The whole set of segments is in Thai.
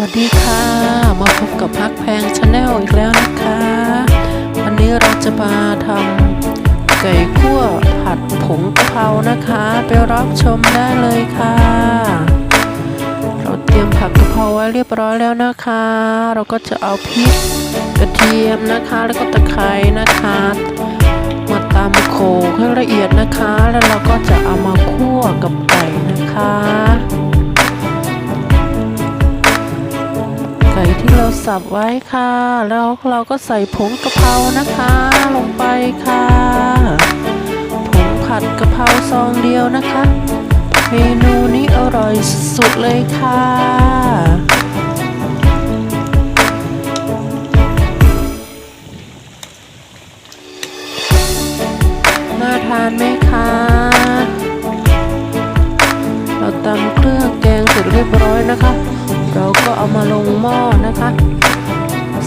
วัสดีค่ะ มาพบกับพักแพงชาแนลอีกแล้วนะคะ วันนี้เราจะมาทำไก่คั่วผัดผงกะเพรานะคะ ไปรับชมได้เลยค่ะ เราเตรียมผักกะเพราไว้เรียบร้อยแล้วนะคะ เราก็จะเอาพริกกระเทียมนะคะ แล้วก็ตะไคร้นะคะ มาตำโขกให้ละเอียดนะคะ แล้วเราก็จะ ไก่ที่เราสับไว้ค่ะ แล้วเราก็ใส่ผงกะเพรานะคะ ลงไปค่ะผงผัดกะเพราซองเดียวนะคะ เมนูนี้อร่อยสุดเลยค่ะน่าทานไหมคะเราตำเครื่องแกงเสร็จเรียบร้อยนะคะ เราก็เอามาลงหม้อนะคะ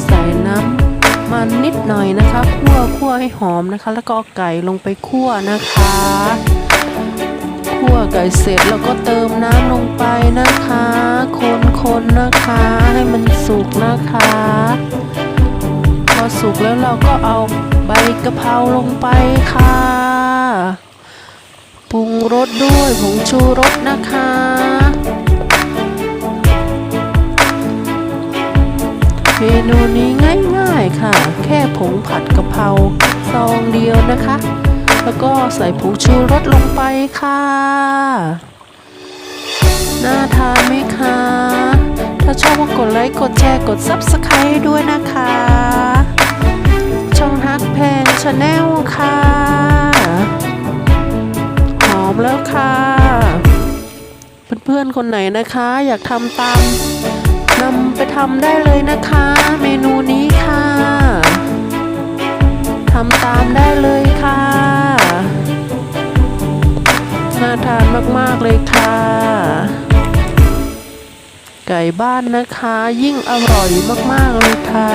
ใส่น้ำมันนิดหน่อยนะคะคั่วคั่วให้หอมนะคะ แล้วก็เอาไก่ลงไปคั่วนะคะคั่วไก่เสร็จแล้วก็เติมน้ำลงไปนะคะ คนๆนะคะ ให้มันสุกนะคะ พอสุกแล้วเราก็เอาใบกะเพราลงไปค่ะปรุงรสด้วยผงชูรสนะคะ เมนูนี้ง่ายๆค่ะ แค่ผงผัดกะเพราซองเดียวนะคะ แล้วก็ใส่ผงชูรสลงไปค่ะน่าทานไหมคะ ถ้าชอบก็กดไลค์กดแชร์กด Subscribe ด้วยนะคะ ช่องฮักแพงชาแนลค่ะหอมแล้วค่ะ เพื่อนๆคนไหนนะคะ อยากทำตาม นำไปทำได้เลยนะคะ เมนูนี้ค่ะทำตามได้เลยค่ะน่าทานมากๆเลยค่ะ ไก่บ้านนะคะ ยิ่งอร่อยมากๆเลยค่ะ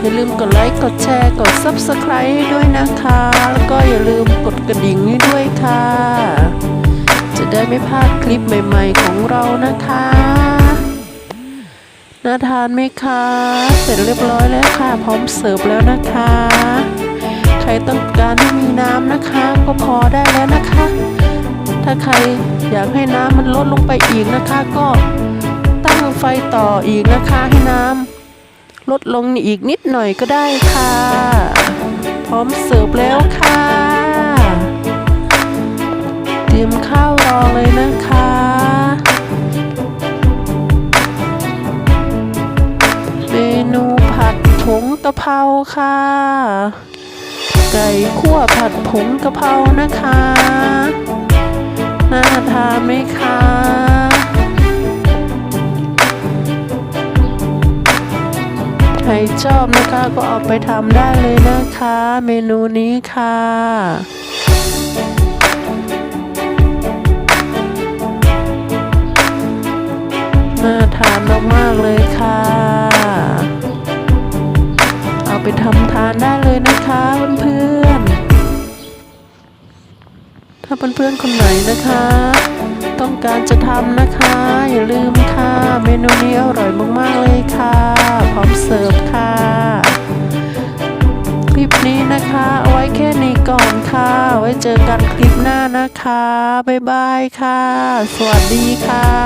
อย่าลืมกดไลค์กดแชร์กด Subscribe ด้วยนะคะ แล้วก็อย่าลืมกดกระดิ่งให้ด้วยค่ะจะได้ไม่พลาดคลิปใหม่ ๆ ของเรานะคะาทานไหมคะ เสร็จเรียบร้อยแล้วค่ะ พร้อมเสิร์ฟแล้วนะคะ ใครต้องการให้มีน้ำนะคะ ก็พอได้แล้วนะคะ ถ้าใครอยากให้น้ำมันลดลงไปอีกนะคะ ก็ตั้งไฟต่ออีกนะคะให้น้ำลดลงอีกนิดหน่อยก็ได้ค่ะ พร้อมเสิร์ฟแล้วค่ะ เตรียมข้าวรอเลยนะคะ กะเพราค่ะ ไก่คั่วผัดผงกะเพรานะคะ น่าทานไหมคะใครชอบนะคะก็เอาไปทำได้เลยนะคะ เมนูนี้ค่ะน่าทานมากๆเลยค่ะ ไปทำทานได้เลยนะคะเพื่อนๆถ้าเพื่อนๆคนไหนนะคะ ต้องการจะทำนะคะ อย่าลืมค่ะ เมนูนี้อร่อยมากๆเลยค่ะ พร้อมเสิร์ฟค่ะ คลิปนี้นะคะ เอาไว้แค่นี้ก่อนค่ะ ไว้เจอกันคลิปหน้านะคะ บ๊ายบายค่ะ สวัสดีค่ะ